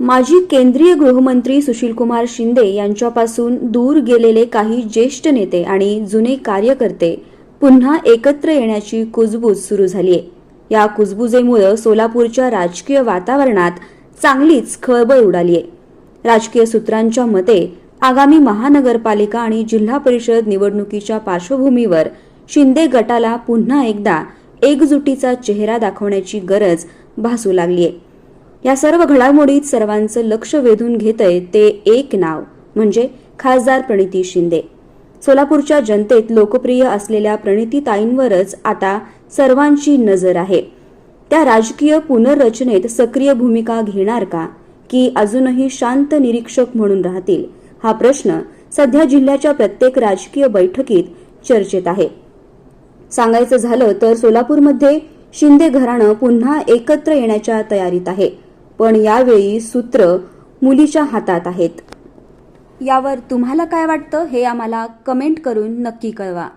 माजी केंद्रीय गृहमंत्री सुशीलकुमार शिंदे यांच्यापासून दूर गेलेले काही ज्येष्ठ नेते आणि जुने कार्यकर्ते पुन्हा एकत्र येण्याची कुजबूज सुरू झाली आहे. या कुजबुजेमुळे सोलापूरच्या राजकीय वातावरणात चांगलीच खळबळ उडालीय राजकीय सूत्रांच्या मते आगामी महानगरपालिका आणि जिल्हा परिषद निवडणुकीच्या पार्श्वभूमीवर शिंदे गटाला पुन्हा एकदा एकजुटीचा चेहरा दाखवण्याची गरज भासू लागली आहे. या सर्व घडामोडीत सर्वांचं लक्ष वेधून घेतंय ते एक नाव म्हणजे खासदार प्रणिती शिंदे. सोलापूरच्या जनतेत लोकप्रिय असलेल्या प्रणितीताईंवरच आता सर्वांची नजर आहे. त्या राजकीय पुनर्रचनेत सक्रिय भूमिका घेणार का की अजूनही शांत निरीक्षक म्हणून राहतील हा प्रश्न सध्या जिल्ह्याच्या प्रत्येक राजकीय बैठकीत चर्चेत आहे. सांगायचं झालं तर सोलापूरमध्ये शिंदे घराणं पुन्हा एकत्र येण्याच्या तयारीत आहे. पण यावेळी सूत्र मुलीच्या हातात आहेत. यावर तुम्हाला काय वाटतं हे आम्हाला कमेंट करून नक्की कळवा.